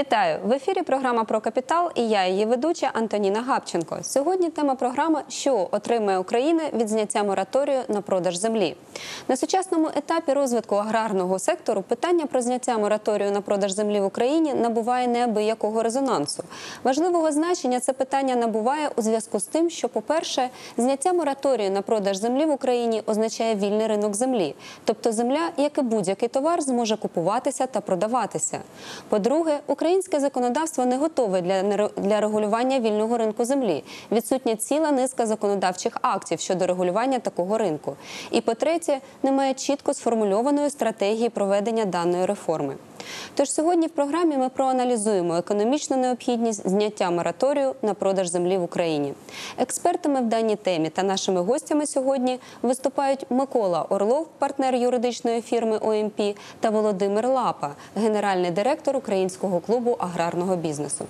від Вітаю в ефірі. Програма про капітал і я, її ведуча Антоніна Гапченко. Сьогодні тема програми Що отримає Україна від зняття мораторію на продаж землі на сучасному етапі розвитку аграрного сектору. Питання про зняття мораторію на продаж землі в Україні набуває неабиякого резонансу. Важливого значення це питання набуває у зв'язку з тим, що, по-перше, зняття мораторію на продаж землі в Україні означає вільний ринок землі, тобто земля, як і будь-який товар, зможе купуватися та продаватися. По-друге, українське законодавство не готове для для регулювання вільного ринку землі. Відсутня ціла низка законодавчих актів щодо регулювання такого ринку. І по-третє, немає чітко сформульованої стратегії проведення даної реформи. Тож сьогодні в програмі ми проаналізуємо економічну необхідність зняття мораторію на продаж землі в Україні. Експертами в даній темі та нашими гостями сьогодні виступають Микола Орлов, партнер юридичної фірми ОМП, та Володимир Лапа, генеральний директор Українського клубу аграрного бізнесу.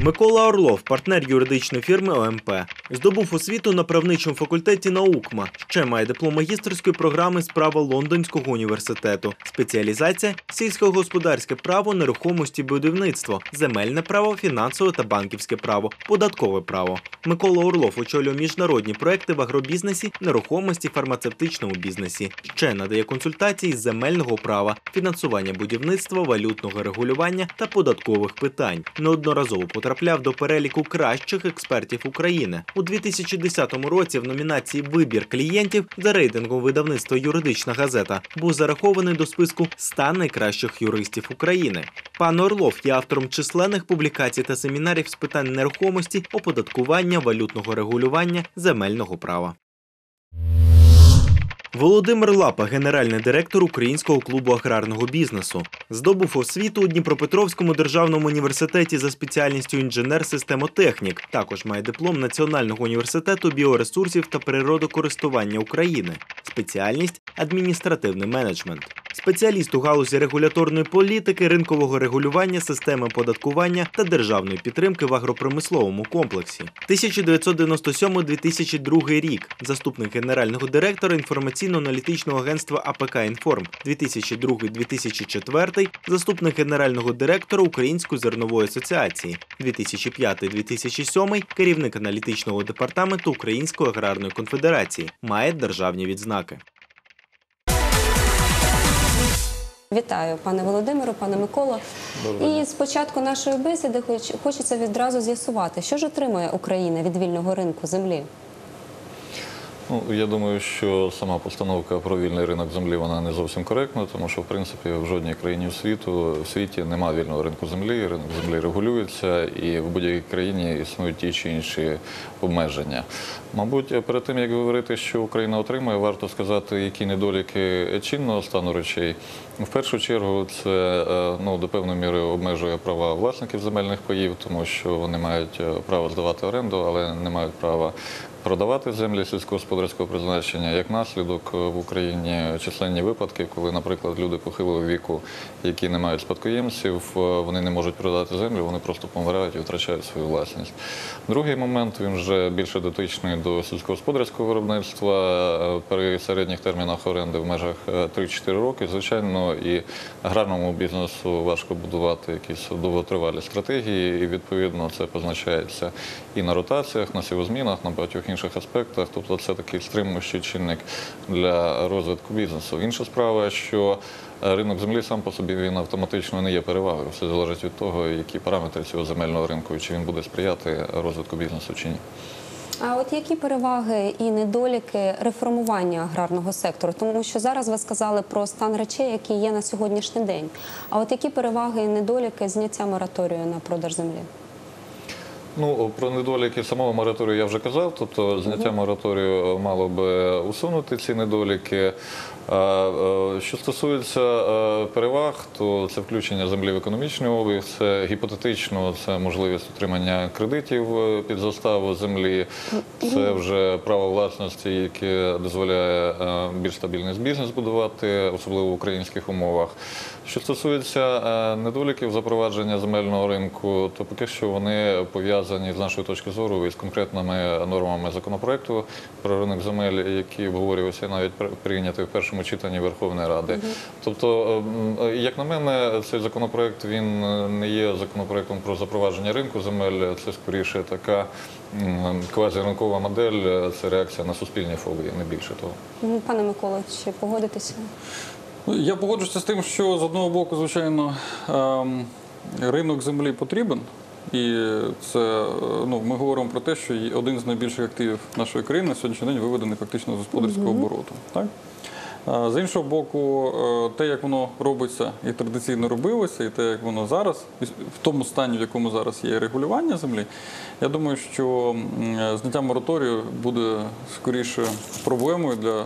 Микола Орлов, партнер юридичної фірми ОМП, здобув освіту на правничому факультеті наукма. Ще має диплом магістерської програми з права Лондонського університету. Спеціалізація сільськогосподарське право, нерухомості, будівництво, земельне право, фінансове та банківське право, податкове право. Микола Орлов очолює міжнародні проекти в агробізнесі, нерухомості, фармацевтичному бізнесі. Ще надає консультації з земельного права, фінансування будівництва, валютного регулювання та податкових питань. Неодноразово потрапляв до переліку кращих експертів України у 2010 році. В номінації Вибір клієнтів за рейтингом видавництва Юридична газета був зарахований до списку 100 найкращих юристів України. Пан Орлов є автором численних публікацій та семінарів з питань нерухомості, оподаткування, валютного регулювання, земельного права. Володимир Лапа, генеральний директор Українського клубу аграрного бізнесу, здобув освіту у Дніпропетровському державному університеті за спеціальністю інженер-системотехнік. Також має диплом Національного університету біоресурсів та природокористування України. Спеціальність адміністративний менеджмент. Спеціаліст у галузі регуляторної політики, ринкового регулювання, системи податкування та державної підтримки в агропромисловому комплексі. 1997-2002 рік. Заступник генерального директора інформаційно-аналітичного агентства АПК Інформ. 2002-2004 заступник генерального директора Української зернової асоціації. 2005-2007 керівник аналітичного департаменту Української аграрної конфедерації. Має державні відзнаки. Вітаю, пане Володимиру, пане Миколо. І спочатку нашої бесіди хоч- хочеться відразу з'ясувати, що ж отримує Україна від вільного ринку землі. Ну, я думаю, що сама постановка про вільний ринок землі вона не зовсім коректна, тому що в принципі в жодній країні світу в світі немає вільного ринку землі. Ринок землі регулюється, і в будь-якій країні існують ті чи інші обмеження. Мабуть, перед тим як говорити, що Україна отримує, варто сказати, які недоліки чинного стану речей. В першу чергу це е, ну, до певної міри обмежує права власників земельних паїв, тому що вони мають е, право здавати оренду, але не мають права продавати землі сільськогосподарського призначення. Як наслідок е, в Україні численні випадки, коли, наприклад, люди похилого віку, які не мають спадкоємців, вони не можуть продати землю, вони просто помирають і втрачають свою власність. Другий момент він вже більше дотичний до сільськогосподарського виробництва Е, при середніх термінах оренди в межах е, 3-4 роки. Звичайно, і аграрному бізнесу важко будувати якісь довготривалі стратегії, і відповідно це позначається і на ротаціях, на сівозмінах, на багатьох інших аспектах. Тобто це такий стримуючий чинник для розвитку бізнесу. Інша справа, що е, ринок землі сам по собі він автоматично не є перевагою. Все залежить від того, які параметри цього земельного ринку, чи він буде сприяти розвитку бізнесу чи ні. А от які переваги і недоліки реформування аграрного сектору? Тому що зараз ви сказали про стан речей, які є на сьогоднішній день. А от які переваги і недоліки зняття мораторію на продаж землі? Ну про недоліки самого мораторію я вже казав. Тобто зняття мораторію мало би усунути ці недоліки. Е, Що стосується е, переваг, то це включення землі в економічний обіг, це гіпотетично, це можливість отримання кредитів е, під заставу землі, це вже право власності, яке дозволяє е, більш стабільний бізнес будувати, особливо в українських умовах. Що стосується е, недоліків запровадження земельного ринку, то поки що вони пов'язані пов'язані з нашої точки зору із конкретними нормами законопроекту про ринок земель, які обговорювалися навіть при- прийняті в першому читанні Верховної Ради. Тобто, ем, як на мене, цей законопроект він е, не є законопроектом про запровадження ринку земель. Це скоріше така квазіринкова модель. Це реакція на суспільні фобії, не більше того. Пане Миколо, чи погодитеся? Ну, Я погоджуюся з тим, що з одного боку, звичайно, ем, ринок землі потрібен. І це е, ну, ми говоримо про те, що один з найбільших активів нашої країни на сьогоднішній день виведений фактично з господарського обороту. Так? З іншого боку, е, те, як воно робиться і традиційно робилося, і те, як воно зараз, в тому стані, в якому зараз є регулювання землі, я думаю, що е, зняття мораторію буде скоріше проблемою для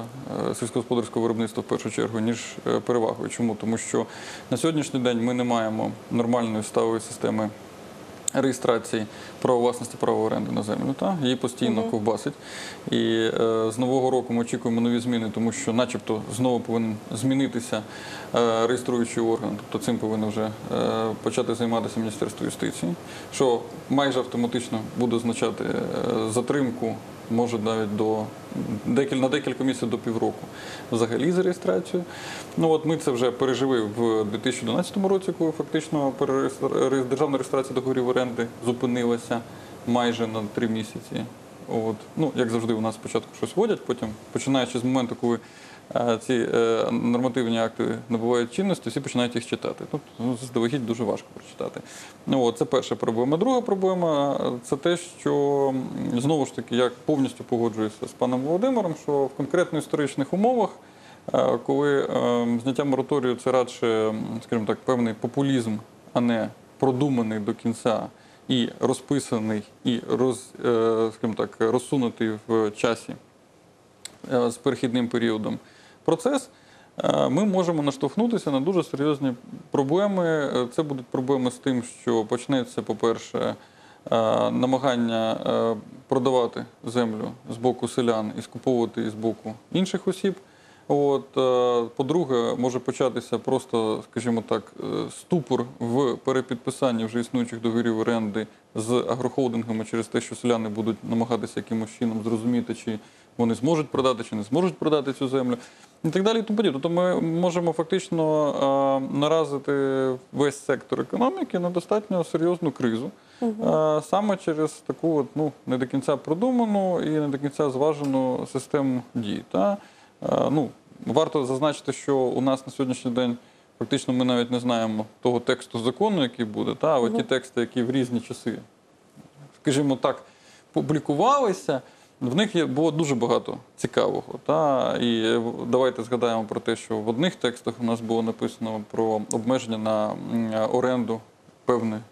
сільськогосподарського виробництва в першу чергу, ніж перевагою. Чому? Тому що на сьогоднішній день ми не маємо нормальної ставої системи реєстрації права власності права оренди на землю. Та? Її постійно ковбасить. І е, з нового року ми очікуємо нові зміни, тому що, начебто, знову повинен змінитися е, реєструючий орган. Тобто цим повинно вже е, почати займатися Міністерство юстиції, що майже автоматично буде означати е, затримку. Може навіть до на декілька місяців до півроку взагалі за реєстрацію. Ну от ми це вже пережили в 2012 році, коли фактично державна реєстрація договорів оренди зупинилася майже на три місяці. От. Ну, як завжди, у нас спочатку щось вводять, потім, починаючи з моменту, коли ці е, нормативні акти набувають чинності, всі починають їх читати. Тобто, ну, дуже важко прочитати. Ну, от, це перша проблема. Друга проблема це те, що знову ж таки, я повністю погоджуюся з паном Володимиром, що в конкретно історичних умовах, е, коли е, зняття мораторію це радше, скажімо так, певний популізм, а не продуманий до кінця і розписаний, і роз, скажімо так, розсунутий в часі з перехідним періодом процес, е, ми можемо наштовхнутися на дуже серйозні проблеми. Е, Це будуть проблеми з тим, що почнеться, по-перше, е, намагання продавати землю з боку селян і скуповувати її з боку інших осіб. От, по-друге, може початися просто, скажімо так, ступор в перепідписанні вже існуючих договорів оренди з агрохолдингами через те, що селяни будуть намагатися якимось чином зрозуміти, чи вони зможуть продати, чи не зможуть продати цю землю, і так далі. І тому подібне. Тобто ми можемо фактично е, наразити весь сектор економіки на достатньо серйозну кризу. Е, Саме через таку от, ну, не до кінця продуману і не до кінця зважену систему дій. Та? Е, Ну, варто зазначити, що у нас на сьогоднішній день фактично ми навіть не знаємо того тексту закону, який буде, та? але ті тексти, які в різні часи, скажімо так, публікувалися. В них є було дуже багато цікавого. Та? І е, давайте згадаємо про те, що в одних текстах у нас було написано про обмеження на е, оренду певної,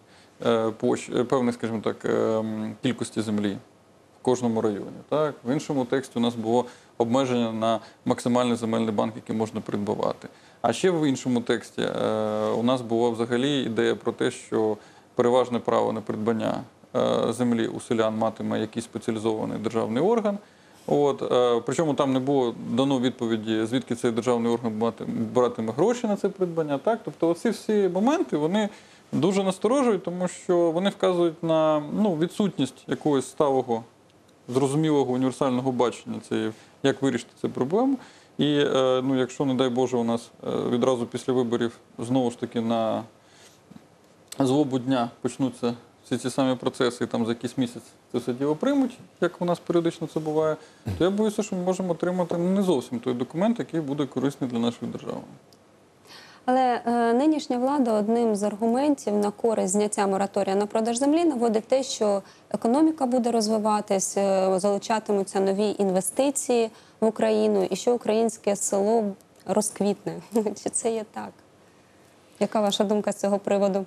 е, площ, е, скажімо так, кількості землі в кожному районі. Так? В іншому тексті у нас було обмеження на максимальний земельний банк, який можна придбавати. А ще в іншому тексті у нас була взагалі ідея про те, що переважне право на придбання землі у селян матиме якийсь спеціалізований державний орган. От, е, причому там не було дано відповіді, звідки цей державний орган братиме гроші на це придбання. Так? Тобто оці всі моменти вони дуже насторожують, тому що вони вказують на ну, відсутність якогось сталого, зрозумілого універсального бачення цієї, як вирішити цю проблему. І е, ну, якщо, не дай Боже, у нас е, відразу після виборів знову ж таки на злобу дня почнуться всі ці самі процеси, і там за якийсь місяць це все діло приймуть, як у нас періодично це буває, то я боюся, що ми можемо отримати ну, не зовсім той документ, який буде корисний для нашої держави. Але е, нинішня влада одним з аргументів на користь зняття мораторія на продаж землі наводить те, що економіка буде розвиватись, е, залучатимуться нові інвестиції в Україну, і що українське село розквітне. Чи це є так? Яка ваша думка з цього приводу?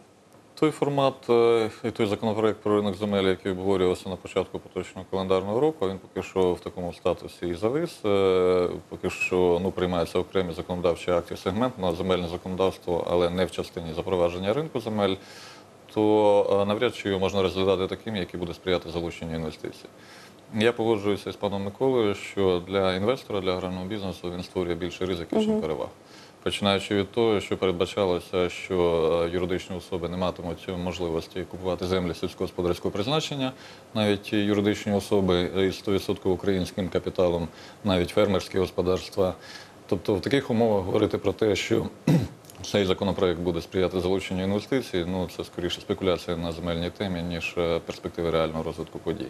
Той формат е, і той законопроект про ринок земель, який обговорювався на початку поточного календарного року, він поки що в такому статусі і завис. Е, Поки що ну, приймаються окремі законодавчі акти сегмент на земельне законодавство, але не в частині запровадження ринку земель. То е, навряд чи його можна розглядати таким, який буде сприяти залученню інвестицій. Я погоджуюся з паном Миколою, що для інвестора, для аграрного бізнесу він створює більше ризиків, ніж переваг. Починаючи від того, що передбачалося, що е, юридичні особи не матимуть можливості купувати землі сільськогосподарського призначення, навіть юридичні особи із 100% українським капіталом, навіть фермерські господарства. Тобто в таких умовах говорити про те, що цей законопроект буде сприяти залученню інвестицій, ну це скоріше спекуляція на земельній темі, ніж е, перспективи реального розвитку подій.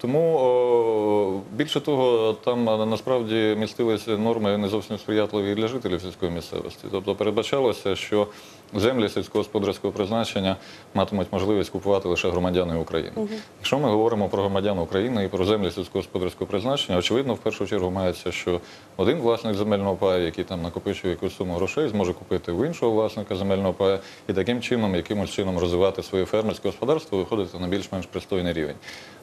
Тому о, більше того, там е, насправді містилися норми не зовсім сприятливі для жителів сільської місцевості. Тобто передбачалося, що землі сільськогосподарського призначення матимуть можливість купувати лише громадяни України. Якщо ми говоримо про громадян України і про землі сільськогосподарського призначення, очевидно, в першу чергу мається, що один власник земельного паю, який там накопичує якусь суму грошей, зможе купити в іншого власника земельного паю і таким чином, якимось чином розвивати своє фермерське господарство, виходити на більш-менш пристойний рівень.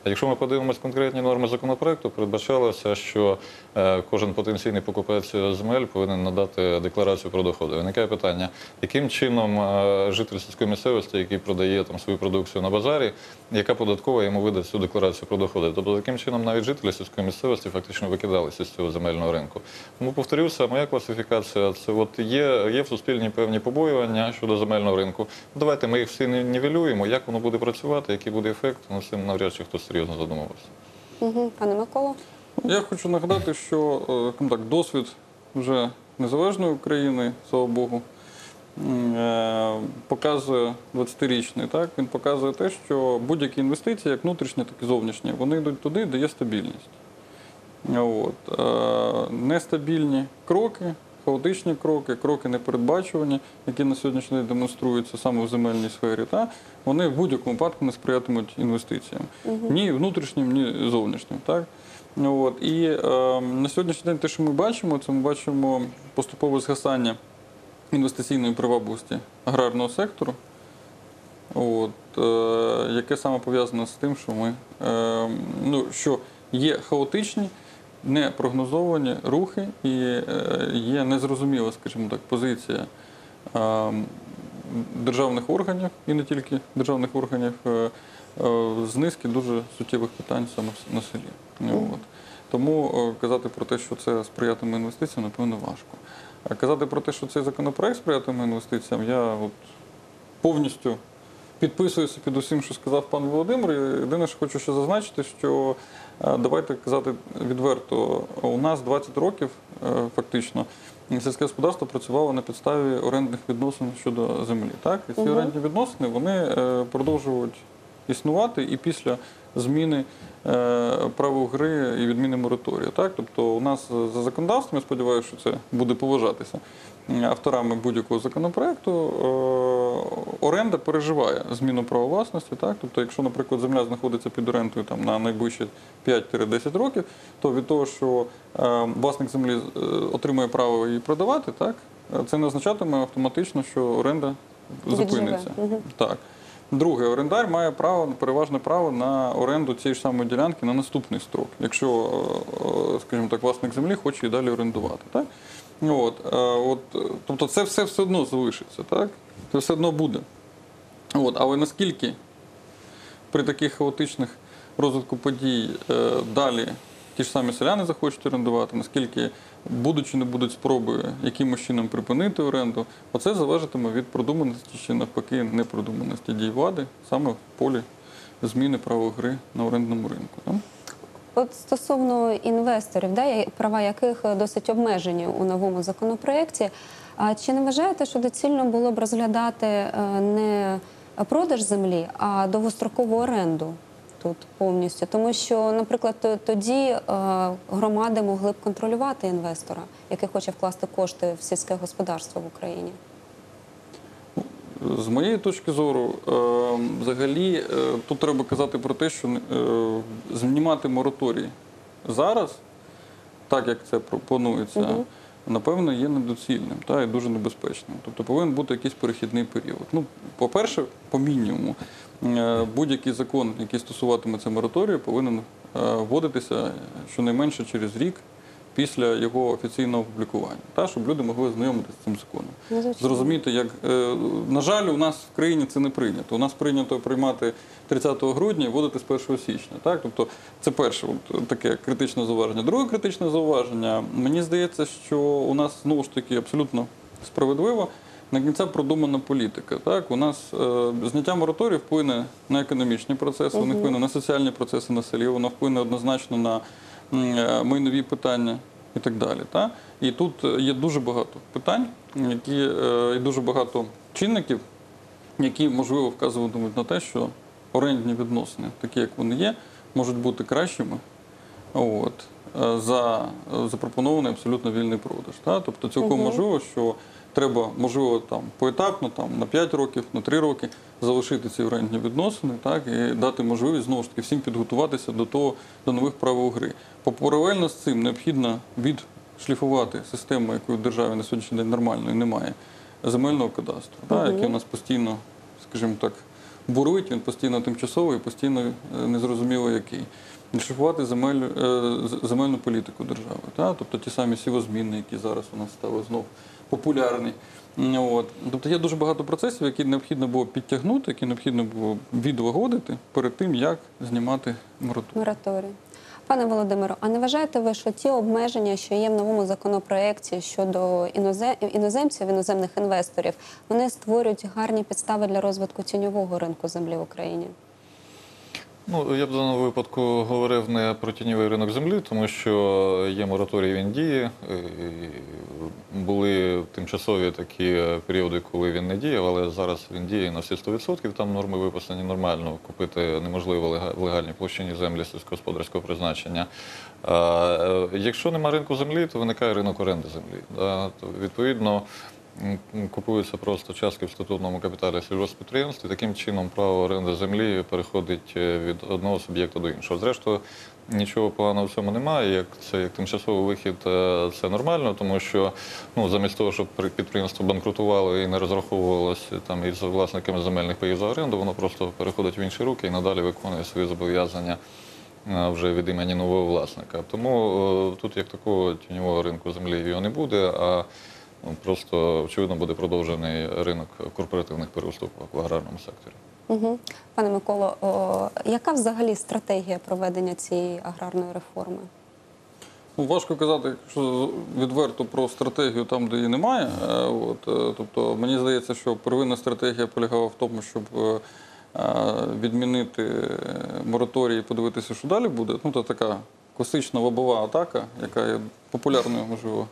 Якщо ми подивимось конкретні норми законопроекту, передбачалося, що е, кожен потенційний покупець земель повинен надати декларацію про доходи. Виникає питання, яким чином е, житель сільської місцевості, який продає там свою продукцію на базарі, яка податкова йому видасть цю декларацію про доходи. Тобто таким чином навіть жителі сільської місцевості фактично викидалися з цього земельного ринку. Тому повторюся, моя класифікація це от є, є в суспільній певні побоювання щодо земельного ринку. Давайте ми їх всі нівелюємо. Як воно буде працювати, який буде ефект, ну цим навряд чи хтось серйозно задумувався. Угу. Пане Миколо? Я хочу нагадати, що е, так, досвід вже незалежної України, слава Богу, е, показує 20-річний. Так? Він показує те, що будь-які інвестиції, як внутрішні, так і зовнішні, вони йдуть туди, де є стабільність. От. Е, Нестабільні кроки, хаотичні кроки, кроки непередбачувані, які на сьогоднішній день демонструються саме в земельній сфері, та, вони в будь-якому випадку не сприятимуть інвестиціям. Ні внутрішнім, ні зовнішнім. Так? От. І е, на сьогоднішній день те, що ми бачимо, це ми бачимо поступове згасання інвестиційної привабливості аграрного сектору. От, е, яке саме пов'язане з тим, що ми е, ну, що є хаотичні, непрогнозовані рухи і е, є незрозуміла, скажімо так, позиція державних органів і не тільки державних органів е, е, з низки дуже суттєвих питань саме на селі. От. Тому казати про те, що це сприятиме інвестиціям, напевно, важко. А казати про те, що цей законопроект сприятиме інвестиціям, я от повністю підписуюся під усім, що сказав пан Володимир. Єдине, що хочу ще зазначити, що е, давайте казати відверто, у нас 20 років е, фактично сільське господарство працювало на підставі орендних відносин щодо землі. Так? І ці Мгм. орендні відносини вони е, продовжують існувати і після зміни правил гри і відміни мораторію. Так? Тобто у нас за законодавством, я сподіваюся, що це буде поважатися авторами будь-якого законопроекту, оренда переживає зміну права власності. Так? Тобто, якщо, наприклад, земля знаходиться під орендою там, на найближчі 5-10 років, то від того, що е, власник землі е, отримує право її продавати, так? е, це не означатиме автоматично, що оренда зупиниться. Так. Друге, орендар має право, переважне право на оренду цієї ж самої ділянки на наступний строк, якщо, е, е, скажімо так, власник землі хоче її далі орендувати. Так? От, е, от, тобто це все все одно залишиться, так? Це все одно буде. От, але наскільки при таких хаотичних розвитку подій е, далі ті ж самі селяни захочуть орендувати, наскільки будуть чи не будуть спроби якимось чином припинити оренду, оце залежатиме від продуманості чи навпаки непродуманості дій влади саме в полі зміни правил гри на орендному ринку. так? От стосовно інвесторів, да, права яких досить обмежені у новому законопроекті. А чи не вважаєте, що доцільно було б розглядати е, не продаж землі, а довгострокову оренду тут повністю? Тому що, наприклад, тоді е, громади могли б контролювати інвестора, який хоче вкласти кошти в сільське господарство в Україні. З моєї точки зору, е, взагалі е, тут треба казати про те, що е, знімати мораторій зараз, так як це пропонується, Мгм. напевно, є недоцільним та і дуже небезпечним. Тобто повинен бути якийсь перехідний період. Ну, по-перше, по мінімуму, будь-який закон, який стосуватиметься мораторію, повинен вводитися щонайменше через рік після його офіційного опублікування, та щоб люди могли знайомитися з цим законом. Ну. Зрозуміти, як е, на жаль, у нас в країні це не прийнято. У нас прийнято приймати 30 грудня і вводити з 1 січня. Так, тобто це перше от, таке критичне зауваження. Друге критичне зауваження. Мені здається, що у нас знову ж таки абсолютно справедливо. На кінця продумана політика. Так, у нас е, зняття мораторію вплине на економічні процеси, воно вплине на соціальні процеси на селі, воно вплине однозначно на майнові питання і так далі. Та? І тут е, є дуже багато питань, які е, і дуже багато чинників, які можливо вказуватимуть на те, що орендні відносини, такі як вони є, можуть бути кращими. От, е, за е, запропонований абсолютно вільний продаж. Та? Тобто цілком можливо, що треба, можливо, там поетапно, там на 5 років, на 3 роки залишити ці орендні відносини, так і дати можливість знову ж таки всім підготуватися до того до нових правил гри. Паралельно з цим необхідно відшліфувати систему, якої в державі на сьогоднішній день нормальної немає, земельного кадастру, та, який у нас постійно, скажімо так, бурують, він постійно тимчасовий, постійно е, незрозуміло який. Шифувати земель, е, земельну політику держави. Та? Тобто ті самі сівозміни, які зараз у нас стали знов популярні. От. Тобто є дуже багато процесів, які необхідно було підтягнути, які необхідно було відлагодити перед тим, як знімати мораторій. Мораторій. Пане Володимиро, а не вважаєте ви, що ті обмеження, що є в новому законопроекті щодо інозе- іноземців, іноземних інвесторів, вони створюють гарні підстави для розвитку тіньового ринку землі в Україні? Ну, я б в даному випадку говорив не про тіньовий ринок землі, тому що є мораторій, він діє. і Були тимчасові такі періоди, коли він не діяв, але зараз він діє на всі 100%. Там норми виписані нормально. Купити неможливо в легальній площині землі сільськогосподарського призначення. Е, Якщо нема ринку землі, то виникає ринок оренди землі. Відповідно, купуються просто частки в статутному капіталі сільгоспідприємств, і таким чином право оренди землі переходить е, від одного суб'єкта до іншого. Зрештою, нічого поганого в цьому немає. Як це як тимчасовий вихід, е, це нормально, тому що ну, замість того, щоб підприємство банкрутувало і не розраховувалося там із власниками земельних паїв за оренду, воно просто переходить в інші руки і надалі виконує свої зобов'язання е, вже від імені нового власника. Тому е, тут як такого тіньового ринку землі його не буде, а просто очевидно буде продовжений ринок корпоративних переуступок в аграрному секторі. Угу. Пане Миколо, о, яка взагалі стратегія проведення цієї аграрної реформи? Ну, важко казати, якщо відверто про стратегію там, де її немає. Е, От, е, тобто, мені здається, що первинна стратегія полягала в тому, щоб е, відмінити мораторій і подивитися, що далі буде. Ну, це така класична лобова атака, яка є популярною, можливо.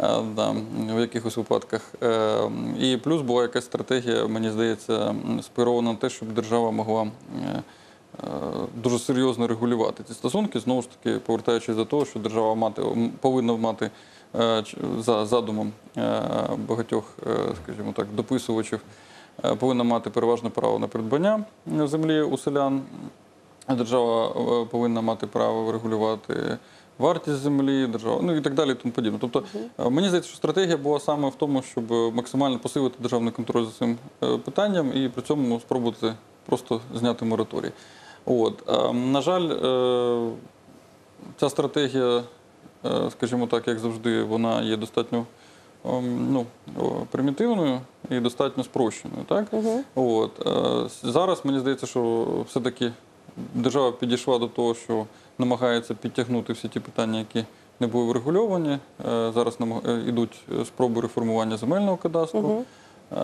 Е, Да, в якихось випадках. Е, І плюс була якась стратегія, мені здається, м, спрямована на те, щоб держава могла е, дуже серйозно регулювати ці стосунки. Знову ж таки, повертаючись до того, що держава мати повинна мати за задумом багатьох, скажімо так, дописувачів, повинна мати переважне право на придбання землі у селян. Держава повинна мати право регулювати вартість землі, держава, ну і так далі, і тому подібне. Тобто, е, мені здається, що стратегія була саме в тому, щоб максимально посилити державний контроль за цим е, питанням і при цьому спробувати просто зняти мораторій. От. Е, На жаль, ця стратегія, скажімо так, як завжди, вона є достатньо ну, примітивною і достатньо спрощеною. Так? От. е, Зараз мені здається, що все-таки держава підійшла до того, що намагається підтягнути всі ті питання, які не були врегульовані. Е, Зараз е, йдуть е, спроби реформування земельного кадастру. Е,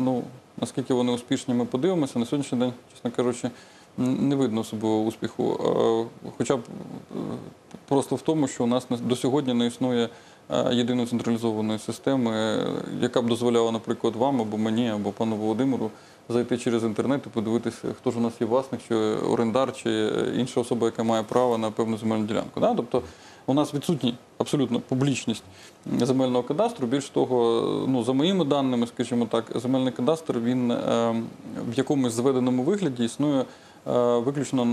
Ну, наскільки вони успішні, ми подивимося. На сьогоднішній день, чесно кажучи, не видно особливого успіху. Хоча б просто в тому, що у нас на- до сьогодні не існує єдиної централізованої системи, яка б дозволяла, наприклад, вам або мені, або пану Володимиру зайти через інтернет і подивитися, хто ж у нас є власник, чи орендар, чи е, інша особа, яка має право на певну земельну ділянку. Да? Тобто у нас відсутня абсолютно публічність земельного кадастру. Більш того, ну за моїми даними, скажімо так, земельний кадастр він е, в якомусь зведеному вигляді існує е, виключно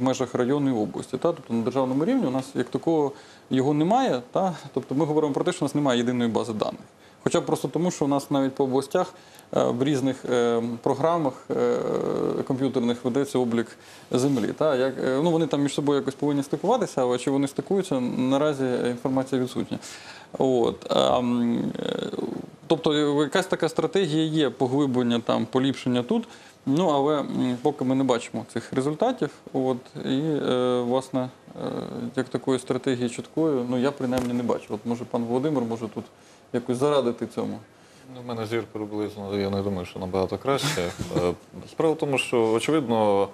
в межах району і області. Та? Тобто на державному рівні у нас як такого його немає. Та? Тобто ми говоримо про те, що у нас немає єдиної бази даних. Хоча просто тому, що у нас навіть по областях е, в різних е, програмах е, комп'ютерних ведеться облік землі. Ну, вони там між собою якось повинні стикуватися, але чи вони стикуються, наразі інформація відсутня. От. Тобто якась така стратегія є поглиблення, там, поліпшення тут. Ну, але поки ми не бачимо цих результатів, от, і, власне, як такої стратегії чіткої, ну, я принаймні не бачу. От, може, пан Володимир може тут якось зарадити цьому. Ну, в мене зір приблизно, я не думаю, що набагато краще. Е, Справа в тому, що очевидно,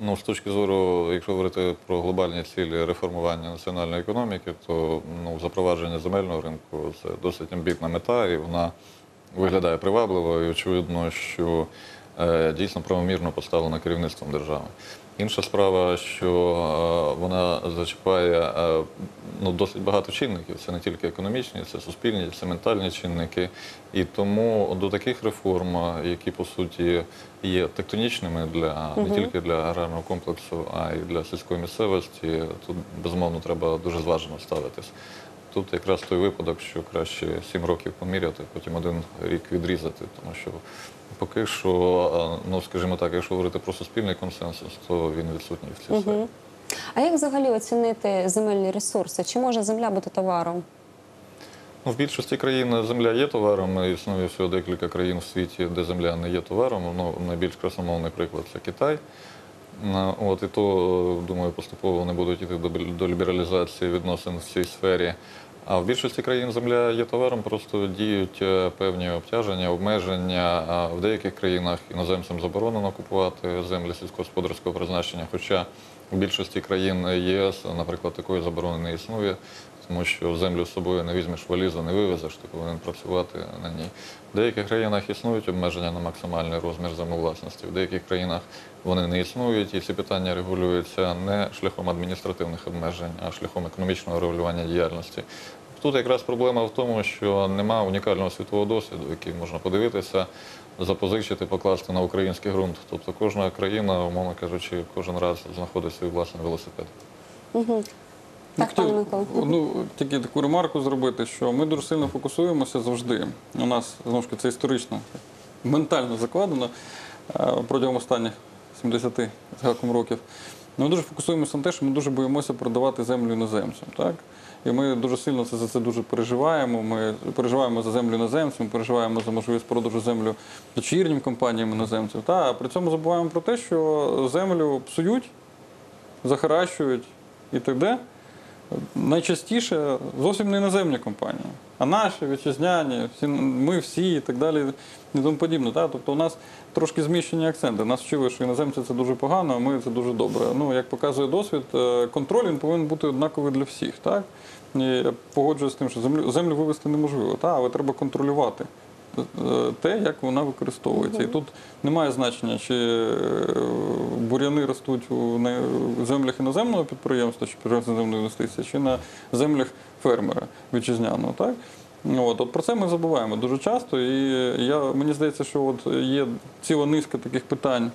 ну, з точки зору, якщо говорити про глобальні цілі реформування національної економіки, то ну, запровадження земельного ринку це досить амбітна мета, і вона виглядає привабливо, і очевидно, що е, дійсно правомірно поставлена керівництвом держави. Інша справа, що е, вона зачіпає е, ну, досить багато чинників. Це не тільки економічні, це суспільні, це ментальні чинники. І тому до таких реформ, е, які по суті є тектонічними для не тільки для аграрного комплексу, а й для сільської місцевості, тут безумовно треба дуже зважено ставитись. Тут якраз той випадок, що краще сім років поміряти, потім один рік відрізати, тому що поки що, е, ну скажімо так, якщо говорити про суспільний консенсус, то він відсутній в цій сфері. А як взагалі оцінити земельні ресурси? Чи може земля бути товаром? Ну, в більшості країн земля є товаром. Існує всього декілька країн в світі, де земля не є товаром. Ну, найбільш красомовний приклад це Китай. Ну, От, і то, думаю, поступово вони будуть йти до лібералізації відносин в цій сфері. А в більшості країн земля є товаром, просто діють е, певні обтяження, обмеження. В деяких країнах іноземцям заборонено купувати землі сільськогосподарського призначення. Хоча в більшості країн ЄС, наприклад, такої заборони не існує, тому що землю з собою не візьмеш валізу, не вивезеш, ти повинен працювати на ній. В деяких країнах існують обмеження на максимальний розмір землевласності, в деяких країнах вони не існують, і ці питання регулюються не шляхом адміністративних обмежень, а шляхом економічного регулювання діяльності. Тут якраз проблема в тому, що нема унікального світового досвіду, який можна подивитися, запозичити, покласти на український ґрунт. Тобто кожна країна, умовно кажучи, кожен раз знаходить свій власний велосипед. Так, Хотів, пане Микола. Ну, тільки таку ремарку зробити, що ми дуже сильно фокусуємося завжди. У нас знову ж таки це історично, ментально закладено е, протягом останніх 70 гаком років. Ми дуже фокусуємося на те, що ми дуже боїмося продавати землю іноземцям. Так? І ми дуже сильно це, за це дуже переживаємо. Ми переживаємо за землю іноземців, ми переживаємо за можливість продажу землю дочірнім компаніям іноземців. Та? А при цьому забуваємо про те, що землю псують, захаращують і так далі найчастіше зовсім не іноземні компанії, а наші вітчизняні, всі, ми всі і так далі, і тому подібне. Так? Тобто у нас трошки зміщені акценти. Нас вчили, що іноземці це дуже погано, а ми це дуже добре. Ну, як показує досвід, е, контроль він повинен бути однаковий для всіх. Так? Я погоджуюся з тим, що землю, землю вивести неможливо, так? але треба контролювати. Е, Те, як вона використовується. І тут немає значення, чи е, буряни ростуть у землях іноземного підприємства, чи підприємства іноземної інвестиції, чи на землях фермера вітчизняного. Так? От, от про це ми забуваємо дуже часто. І я, мені здається, що от є ціла низка таких питань,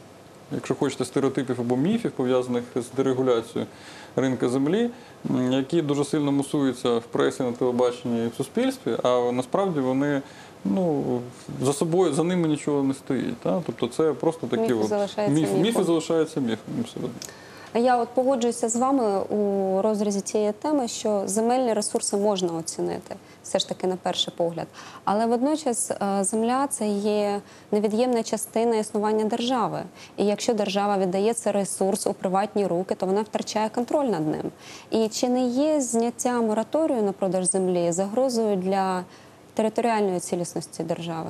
якщо хочете, стереотипів або міфів, пов'язаних з дерегуляцією ринку землі, які дуже сильно мусуються в пресі, на телебаченні і в суспільстві, а насправді вони. Ну, за собою, за ними нічого не стоїть. Та? Тобто це просто такі Міфи от, залишаються міф, міфом. міфи залишаються міфом. абсолютно. Я от погоджуюся з вами у розрізі цієї теми, що земельні ресурси можна оцінити все ж таки на перший погляд. Але водночас е, земля це є невід'ємна частина існування держави. І якщо держава віддає цей ресурс у приватні руки, то вона втрачає контроль над ним. І чи не є зняття мораторію на продаж землі загрозою для територіальної цілісності держави?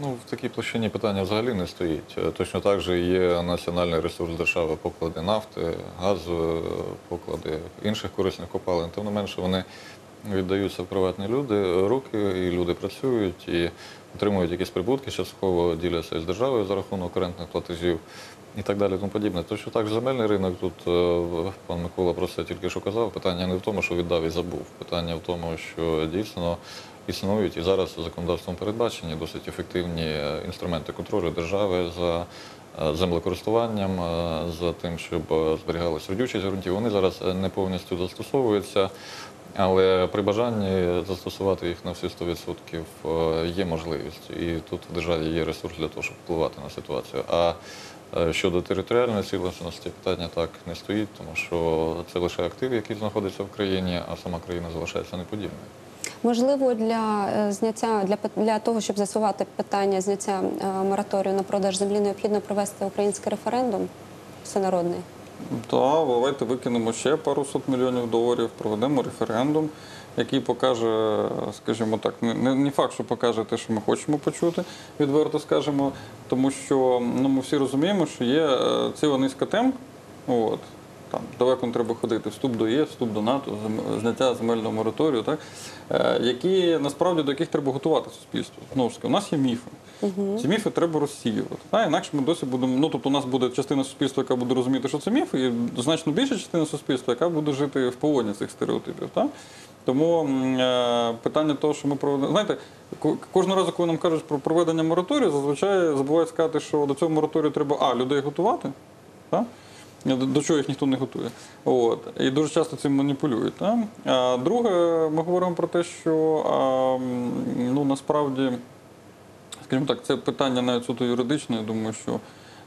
Ну, в такій площині питання взагалі не стоїть. Е, Точно так же є національний ресурс держави, поклади нафти, газу, поклади інших корисних копалин. Тим не менше, вони віддаються в приватні люди, руки, і люди працюють і отримують якісь прибутки, частково діляться з державою за рахунок рентних платежів і так далі. Тому подібне. Точно так же земельний ринок тут е, пан Микола про це тільки що казав. Питання не в тому, що віддав і забув. Питання в тому, що дійсно існують і зараз законодавством передбачені досить ефективні е, інструменти контролю держави за е, землекористуванням, е, за тим, щоб зберігалась родючість ґрунтів. Вони зараз не повністю застосовуються. Але при бажанні застосувати їх на всі 100% е, є можливість. І тут в державі є ресурс для того, щоб впливати на ситуацію. А щодо територіальної цілісності питання так не стоїть, тому що це лише актив, який знаходиться в країні, а сама країна залишається неподільною. Можливо, для е, зняття для для того, щоб засувати питання зняття е, мораторію на продаж землі, необхідно провести український референдум всенародний. Так, давайте викинемо ще пару сот мільйонів доларів, проведемо референдум який покаже, скажімо так, не, не, не факт, що покаже те, що ми хочемо почути, відверто скажемо, тому що ну, ми всі розуміємо, що є е, ціла низка тем. От, там, далеко не треба ходити, вступ до ЄС, вступ до НАТО, зняття земельного мораторію, так, е, які насправді до яких треба готувати суспільство. Знову ж таки, у нас є міфи. Ці міфи треба розсіювати. Та? Інакше ми досі будемо. Ну, тобто, у нас буде частина суспільства, яка буде розуміти, що це міф, і значно більша частина суспільства, яка буде жити в полоні цих стереотипів. Та? Тому е, питання того, що ми проведемо. Знаєте, кожного разу, коли нам кажуть про проведення мораторію, зазвичай забувають сказати, що до цього мораторію треба а, людей готувати. Та? До, до чого їх ніхто не готує. От. І дуже часто цим маніпулюють. Та? А друге, ми говоримо про те, що а, ну, насправді, скажімо так, це питання навіть суто юридичне, я думаю, що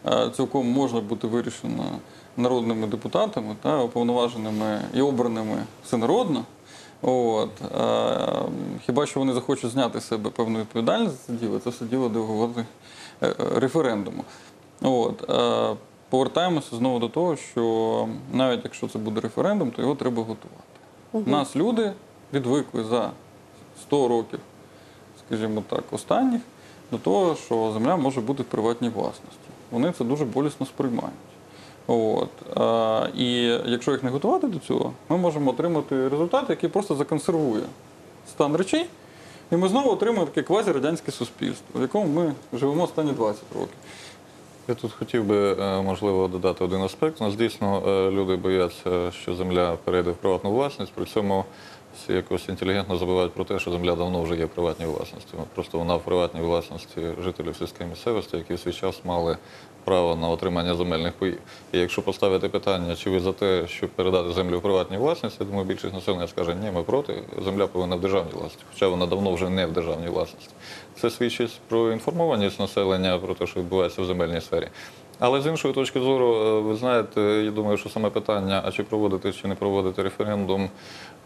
е, цілком можна бути вирішено народними депутатами та уповноваженими і обраними всенародно. От. Хіба що вони захочуть зняти з себе певну відповідальність за це діло, це все діло делегувати е, е, референдуму. От. Повертаємося знову до того, що навіть якщо це буде референдум, то його треба готувати. Нас люди відвикли за 100 років, скажімо так, останніх, до того, що земля може бути в приватній власності. Вони це дуже болісно сприймають. От. А, і якщо їх не готувати до цього, ми можемо отримати результат, який просто законсервує стан речей, і ми знову отримаємо таке квазірадянське суспільство, в якому ми живемо останні 20 років. Я тут хотів би, е, можливо, додати один аспект. У нас дійсно е, люди бояться, що земля перейде в приватну власність, при цьому всі якось інтелігентно забувають про те, що земля давно вже є приватній власності. Просто вона в приватній власності жителів сільської місцевості, які в свій час мали право на отримання земельних паїв. І якщо поставити питання, чи ви за те, щоб передати землю в приватній власність, я думаю, більшість населення скаже, ні, ми проти, земля повинна в державній власності, хоча вона давно вже не в державній власності. Це свідчить про інформованість населення про те, що відбувається в земельній сфері. Але з іншої точки зору, е, ви знаєте, я думаю, що саме питання, а чи проводити чи не проводити референдум,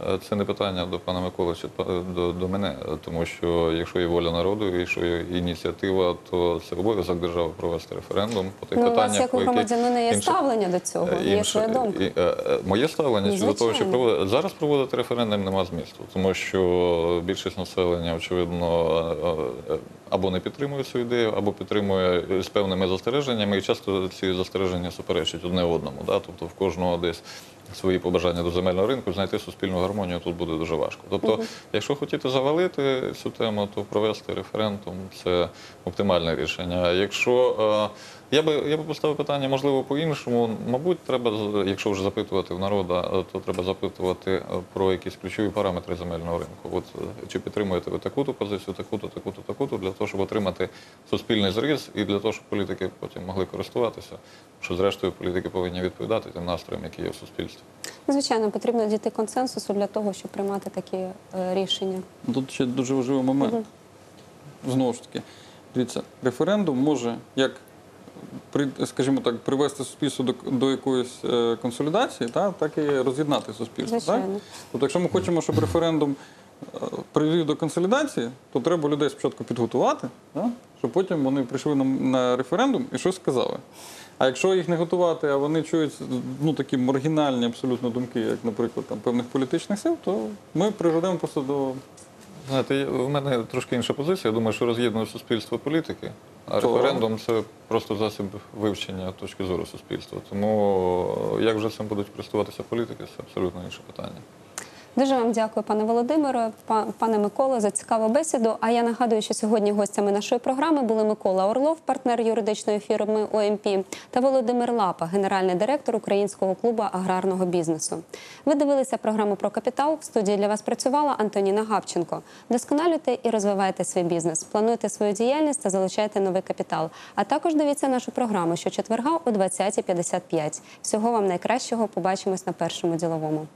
е, це не питання до пана Миколи чи па- до, до мене. Е, Тому що якщо є воля народу, якщо є ініціатива, то це обов'язок держави провести референдум по тих Ну, у вас, як у громадянина, є інше- ставлення до цього, Е, є інше- своя думка. е, е, Моє ставлення щодо того, що проводити зараз проводити референдум нема змісту, тому що більшість населення, очевидно, е, е, або не підтримує цю ідею, або підтримує з певними застереженнями, і часто ці застереження суперечать одне одному. Да? Тобто в кожного десь свої побажання до земельного ринку, знайти суспільну гармонію тут буде дуже важко. Тобто, якщо хотіти завалити цю тему, то провести референдум це оптимальне рішення. А Якщо е, я би я би поставив питання, можливо, по-іншому. Мабуть, треба, з- якщо вже запитувати в народа, то треба запитувати е, про якісь ключові параметри земельного ринку. От е, чи підтримуєте ви таку-то позицію, таку-то, таку-то, таку-то, для того, щоб отримати суспільний зріз і для того, щоб політики потім могли користуватися. Що зрештою політики повинні відповідати тим настроям, які є в суспільстві. Ну, Звичайно, потрібно дійти консенсусу для того, щоб приймати такі е, рішення. Тут ще дуже важливий момент. Знову ж таки, дивіться, референдум може як скажімо так, привести суспільство до, до якоїсь е, консолідації, та, так і роз'єднати суспільство. Так? Тобто, якщо ми хочемо, щоб референдум е, привів до консолідації, то треба людей спочатку підготувати, та, щоб потім вони прийшли на, на референдум і щось сказали. А якщо їх не готувати, а вони чують ну, такі маргінальні абсолютно думки, як, наприклад, там, певних політичних сил, то ми приведемо просто до Знаєте, в мене трошки інша позиція. Я думаю, що роз'єднує суспільство політики, а То. референдум це просто засіб вивчення точки зору суспільства. Тому е, як вже цим будуть користуватися політики, це абсолютно інше питання. Дуже вам дякую, пане Володимире, па- пане Миколо, за цікаву бесіду. А я нагадую, що сьогодні гостями нашої програми були Микола Орлов, партнер юридичної фірми ОМП, та Володимир Лапа, генеральний директор Українського клубу аграрного бізнесу. Ви дивилися програму про капітал. В студії для вас працювала Антоніна Гапченко. Вдосконалюйте і розвивайте свій бізнес, плануйте свою діяльність та залучайте новий капітал. А також дивіться нашу програму щочетверга о 20.55. Всього вам найкращого. Побачимось на першому діловому.